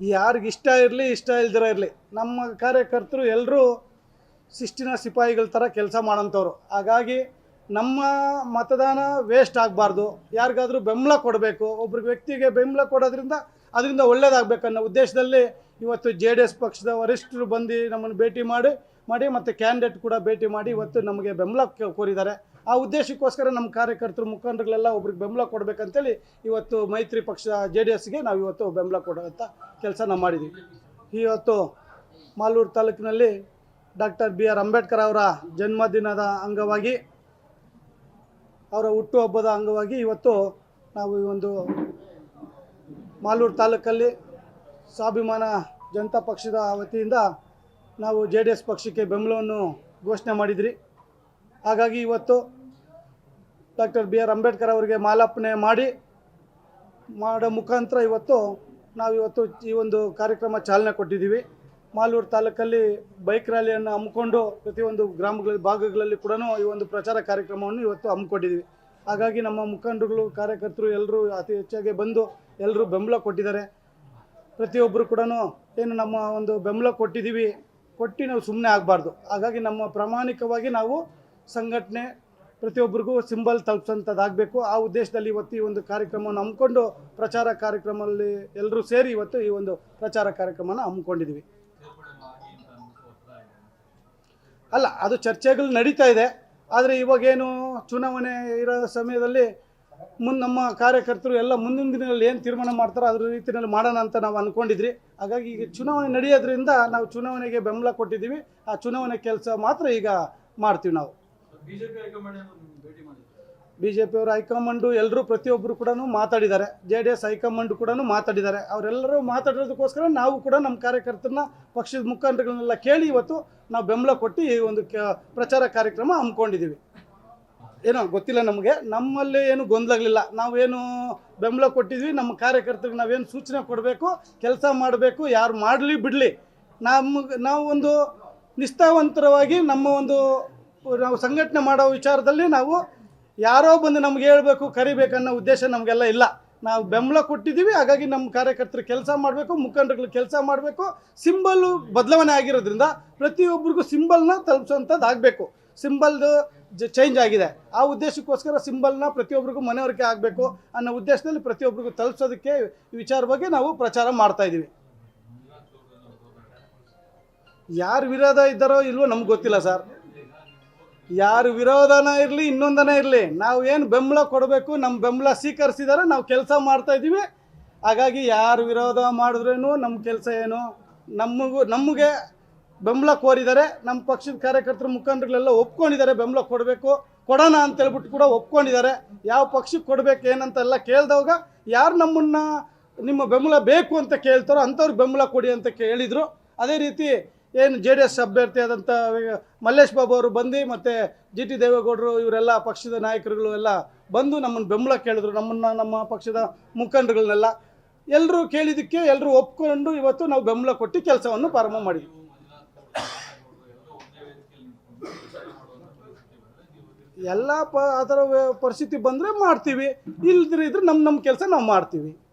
ಯಾರಿಗೆ ಇಷ್ಟ ಇರಲಿ, ಇಷ್ಟ ಇಲ್ದಿರ ಇರಲಿ. ನಮ್ಮ ಕಾರ್ಯಕರ್ತರು ಎಲ್ಲರೂ ಶಿಸ್ತಿನ ಸಿಪಾಯಿಗಳ ಥರ ಕೆಲಸ ಮಾಡೋಂಥವ್ರು ಹಾಗಾಗಿ ನಮ್ಮ ಮತದಾನ ವೇಸ್ಟ್ ಆಗಬಾರ್ದು. ಯಾರಿಗಾದರೂ ಬೆಂಬಲ ಕೊಡಬೇಕು. ಒಬ್ರಿಗೆ ವ್ಯಕ್ತಿಗೆ ಬೆಂಬಲ ಕೊಡೋದ್ರಿಂದ ಅದರಿಂದ ಒಳ್ಳೇದಾಗಬೇಕನ್ನೋ ಉದ್ದೇಶದಲ್ಲಿ ಇವತ್ತು ಜೆ ಡಿ ಎಸ್ ಪಕ್ಷದ ವರಿಷ್ಠರು ಬಂದು ನಮ್ಮನ್ನು ಭೇಟಿ ಮಾಡಿ ಮಾಡಿ ಮತ್ತು ಕ್ಯಾಂಡಿಡೇಟ್ ಕೂಡ ಭೇಟಿ ಮಾಡಿ ಇವತ್ತು ನಮಗೆ ಬೆಂಬಲ ಕೋರಿದ್ದಾರೆ. ಆ ಉದ್ದೇಶಕ್ಕೋಸ್ಕರ ನಮ್ಮ ಕಾರ್ಯಕರ್ತರು ಮುಖಂಡರುಗಳೆಲ್ಲ ಒಬ್ರಿಗೆ ಬೆಂಬಲ ಕೊಡಬೇಕಂತೇಳಿ ಇವತ್ತು ಮೈತ್ರಿ ಪಕ್ಷ ಜೆ ಡಿ ಎಸ್ಗೆ ನಾವು ಇವತ್ತು ಬೆಂಬಲ ಕೊಡುವಂಥ ಕೆಲಸ ನಾವು ಮಾಡಿದ್ದೀವಿ ಇವತ್ತು ಮಾಲೂರು ತಾಲೂಕಿನಲ್ಲಿ ಡಾಕ್ಟರ್ ಬಿ ಆರ್ ಅಂಬೇಡ್ಕರ್ ಅವರ ಜನ್ಮದಿನದ ಅಂಗವಾಗಿ, ಅವರ ಹುಟ್ಟುಹಬ್ಬದ ಅಂಗವಾಗಿ ಇವತ್ತು ನಾವು ಈ ಒಂದು ಮಾಲೂರು ತಾಲೂಕಲ್ಲಿ ಸ್ವಾಭಿಮಾನ ಜನತಾ ಪಕ್ಷದ ವತಿಯಿಂದ ನಾವು ಜೆ ಡಿ ಎಸ್ ಪಕ್ಷಕ್ಕೆ ಬೆಂಬಲವನ್ನು ಘೋಷಣೆ ಮಾಡಿದ್ರಿ. ಹಾಗಾಗಿ ಇವತ್ತು ಡಾಕ್ಟರ್ ಬಿ ಆರ್ ಅಂಬೇಡ್ಕರ್ ಅವರಿಗೆ ಮಾಲಾರ್ಪಣೆ ಮಾಡಿ, ಮಾಡೋ ಮುಖಾಂತರ ಇವತ್ತು ನಾವು ಇವತ್ತು ಈ ಒಂದು ಕಾರ್ಯಕ್ರಮ ಚಾಲನೆ ಕೊಟ್ಟಿದ್ದೀವಿ. ಮಾಲೂರು ತಾಲೂಕಲ್ಲಿ ಬೈಕ್ ರ್ಯಾಲಿಯನ್ನು ಹಮ್ಮಿಕೊಂಡು ಪ್ರತಿಯೊಂದು ಗ್ರಾಮಗಳಲ್ಲಿ, ಭಾಗಗಳಲ್ಲಿ ಕೂಡ ಈ ಒಂದು ಪ್ರಚಾರ ಕಾರ್ಯಕ್ರಮವನ್ನು ಇವತ್ತು ಹಮ್ಮಿಕೊಂಡಿದ್ದೀವಿ. ಹಾಗಾಗಿ ನಮ್ಮ ಮುಖಂಡರುಗಳು, ಕಾರ್ಯಕರ್ತರು ಎಲ್ಲರೂ ಅತಿ ಹೆಚ್ಚಾಗಿ ಬಂದು ಎಲ್ಲರೂ ಬೆಂಬಲ ಕೊಟ್ಟಿದ್ದಾರೆ. ಪ್ರತಿಯೊಬ್ಬರು ಕೂಡ ಏನು ನಮ್ಮ ಒಂದು ಬೆಂಬಲ ಕೊಟ್ಟಿದ್ದೀವಿ. ಕೊಟ್ಟು ನಾವು ಸುಮ್ಮನೆ ಆಗಬಾರ್ದು. ಹಾಗಾಗಿ ನಮ್ಮ ಪ್ರಾಮಾಣಿಕವಾಗಿ ನಾವು ಸಂಘಟನೆ ಪ್ರತಿಯೊಬ್ಬರಿಗೂ ಸಿಂಬಲ್ ತಲುಪಿಸೋಂಥದ್ದಾಗಬೇಕು ಆ ಉದ್ದೇಶದಲ್ಲಿ ಇವತ್ತು ಈ ಒಂದು ಕಾರ್ಯಕ್ರಮವನ್ನು ಹಮ್ಮಿಕೊಂಡು ಪ್ರಚಾರ ಕಾರ್ಯಕ್ರಮದಲ್ಲಿ ಎಲ್ಲರೂ ಸೇರಿ ಇವತ್ತು ಈ ಒಂದು ಪ್ರಚಾರ ಕಾರ್ಯಕ್ರಮನ ಹಮ್ಮಿಕೊಂಡಿದ್ದೀವಿ. ಅಲ್ಲ, ಅದು ಚರ್ಚೆಗಳು ನಡೀತಾ ಇದೆ. ಆದರೆ ಇವಾಗೇನು ಚುನಾವಣೆ ಇರೋ ಸಮಯದಲ್ಲಿ ಮುನ್ ನಮ್ಮ ಕಾರ್ಯಕರ್ತರು ಎಲ್ಲ ಮುಂದಿನ ದಿನಗಳಲ್ಲಿ ಏನು ತೀರ್ಮಾನ ಮಾಡ್ತಾರೋ ಅದ್ರ ರೀತಿಯಲ್ಲಿ ಮಾಡೋಣ ಅಂತ ನಾವು ಅಂದ್ಕೊಂಡಿದ್ರಿ ಹಾಗಾಗಿ ಈಗ ಚುನಾವಣೆ ನಡೆಯೋದ್ರಿಂದ ನಾವು ಚುನಾವಣೆಗೆ ಬೆಂಬಲ ಕೊಟ್ಟಿದ್ದೀವಿ. ಆ ಚುನಾವಣೆ ಕೆಲಸ ಮಾತ್ರ ಈಗ ಮಾಡ್ತೀವಿ ನಾವು. ಬಿ ಜೆ ಪಿಯವರ ಹೈಕಮಾಂಡು ಎಲ್ಲರೂ ಪ್ರತಿಯೊಬ್ಬರು ಕೂಡ ಮಾತಾಡಿದ್ದಾರೆ. ಜೆ ಡಿ ಎಸ್ ಹೈಕಮಾಂಡ್ ಕೂಡ ಮಾತಾಡಿದ್ದಾರೆ. ಅವರೆಲ್ಲರೂ ಮಾತಾಡಿರೋದಕ್ಕೋಸ್ಕರ ನಾವು ಕೂಡ ನಮ್ಮ ಕಾರ್ಯಕರ್ತರನ್ನ ಪಕ್ಷದ ಮುಖಂಡರನ್ನೆಲ್ಲ ಕೇಳಿ ಇವತ್ತು ನಾವು ಬೆಂಬಲ ಕೊಟ್ಟು ಈ ಒಂದು ಪ್ರಚಾರ ಕಾರ್ಯಕ್ರಮ ಹಮ್ಮಿಕೊಂಡಿದ್ದೀವಿ. ಏನೋ ಗೊತ್ತಿಲ್ಲ ನಮಗೆ. ನಮ್ಮಲ್ಲಿ ಏನು ಗೊಂದಲಾಗಲಿಲ್ಲ ನಾವೇನು ಬೆಂಬಲ ಕೊಟ್ಟಿದ್ವಿ, ನಮ್ಮ ಕಾರ್ಯಕರ್ತರಿಗೆ ನಾವೇನು ಸೂಚನೆ ಕೊಡಬೇಕು, ಕೆಲಸ ಮಾಡಬೇಕು, ಯಾರು ಮಾಡಲಿ ಬಿಡಲಿ. ನಮಗೆ, ನಾವು ಒಂದು ನಿಷ್ಠಾವಂತರವಾಗಿ ನಮ್ಮ ಒಂದು ನಾವು ಸಂಘಟನೆ ಮಾಡೋ ವಿಚಾರದಲ್ಲಿ ನಾವು ಯಾರೋ ಬಂದು ನಮ್ಗೆ ಹೇಳಬೇಕು ಕರಿಬೇಕನ್ನೋ ಉದ್ದೇಶ ನಮಗೆಲ್ಲ ಇಲ್ಲ. ನಾವು ಬೆಂಬಲ ಕೊಟ್ಟಿದ್ದೀವಿ, ಹಾಗಾಗಿ ನಮ್ಮ ಕಾರ್ಯಕರ್ತರು ಕೆಲಸ ಮಾಡಬೇಕು, ಮುಖಂಡರುಗಳು ಕೆಲಸ ಮಾಡಬೇಕು. ಸಿಂಬಲ್ಲು ಬದಲಾವಣೆ ಆಗಿರೋದ್ರಿಂದ ಪ್ರತಿಯೊಬ್ಬರಿಗೂ ಸಿಂಬಲ್ನ ತಲುಪಿಸುವಂಥದ್ದು ಆಗಬೇಕು ಸಿಂಬಲ್ದು ಚೇಂಜ್ ಆಗಿದೆ. ಆ ಉದ್ದೇಶಕ್ಕೋಸ್ಕರ ಸಿಂಬಲ್ನ ಪ್ರತಿಯೊಬ್ಬರಿಗೂ ಮನವರಿಕೆ ಆಗಬೇಕು ಅನ್ನೋ ಉದ್ದೇಶದಲ್ಲಿ ಪ್ರತಿಯೊಬ್ಬರಿಗೂ ತಲುಪಿಸೋದಕ್ಕೆ ಬಗ್ಗೆ ನಾವು ಪ್ರಚಾರ ಮಾಡ್ತಾ ಇದ್ದೀವಿ. ಯಾರು ವಿರೋಧ ಇದ್ದಾರೋ ಇಲ್ವೋ ನಮ್ಗೆ ಗೊತ್ತಿಲ್ಲ ಸರ್. ಯಾರು ವಿರೋಧನ ಇರಲಿ, ಇನ್ನೊಂದನ ಇರಲಿ, ನಾವು ಏನು ಬೆಂಬಲ ಕೊಡಬೇಕು ನಮ್ಮ ಬೆಂಬಲ ಸ್ವೀಕರಿಸಿದಾರೆ, ನಾವು ಕೆಲಸ ಮಾಡ್ತಾ ಇದ್ದೀವಿ. ಹಾಗಾಗಿ ಯಾರು ವಿರೋಧ ಮಾಡಿದ್ರೇನು ನಮ್ಮ ಕೆಲಸ ಏನು? ನಮಗೂ ನಮಗೆ ಬೆಂಬಲ ಕೋರಿದ್ದಾರೆ. ನಮ್ಮ ಪಕ್ಷದ ಕಾರ್ಯಕರ್ತರು ಮುಖಂಡರುಗಳೆಲ್ಲ ಒಪ್ಕೊಂಡಿದ್ದಾರೆ, ಬೆಂಬಲ ಕೊಡಬೇಕು. ಕೊಡೋಣ ಅಂತ ಹೇಳ್ಬಿಟ್ಟು ಕೂಡ ಒಪ್ಕೊಂಡಿದ್ದಾರೆ. ಯಾವ ಪಕ್ಷಕ್ಕೆ ಕೊಡಬೇಕು, ಏನಂತ ಎಲ್ಲ ಕೇಳಿದವಾಗ ಯಾರು ನಮ್ಮನ್ನು ನಿಮ್ಮ ಬೆಂಬಲ ಬೇಕು ಅಂತ ಕೇಳ್ತಾರೋ ಅಂಥವ್ರಿಗೆ ಬೆಂಬಲ ಕೊಡಿ ಅಂತ ಕೇಳಿದರು. ಅದೇ ರೀತಿ ಏನು ಜೆ ಡಿ ಎಸ್ ಅಭ್ಯರ್ಥಿ ಆದಂಥ ಮಲ್ಲೇಶ್ ಬಾಬು ಅವರು ಬಂದು ಮತ್ತು ಜಿ ಟಿ ದೇವೇಗೌಡರು ಇವರೆಲ್ಲ ಪಕ್ಷದ ನಾಯಕರುಗಳು ಎಲ್ಲ ಬಂದು ನಮ್ಮನ್ನು ಬೆಂಬಲ ಕೇಳಿದ್ರು, ನಮ್ಮನ್ನು ನಮ್ಮ ಪಕ್ಷದ ಮುಖಂಡರುಗಳನ್ನೆಲ್ಲ. ಎಲ್ಲರೂ ಕೇಳಿದ್ದಕ್ಕೆ, ಎಲ್ಲರೂ ಒಪ್ಕೊಂಡು ಇವತ್ತು ನಾವು ಬೆಂಬಲ ಕೊಟ್ಟು ಕೆಲಸವನ್ನು ಪ್ರಾರಂಭ ಮಾಡಿದ್ವಿ. ಎಲ್ಲ ಪ ಆ ಥರ ಪರಿಸ್ಥಿತಿ ಬಂದರೆ ಮಾಡ್ತೀವಿ. ಇಲ್ಲದ್ರೆ ಇದ್ರೆ ನಮ್ಮ ನಮ್ಮ ಕೆಲಸ ನಾವು ಮಾಡ್ತೀವಿ.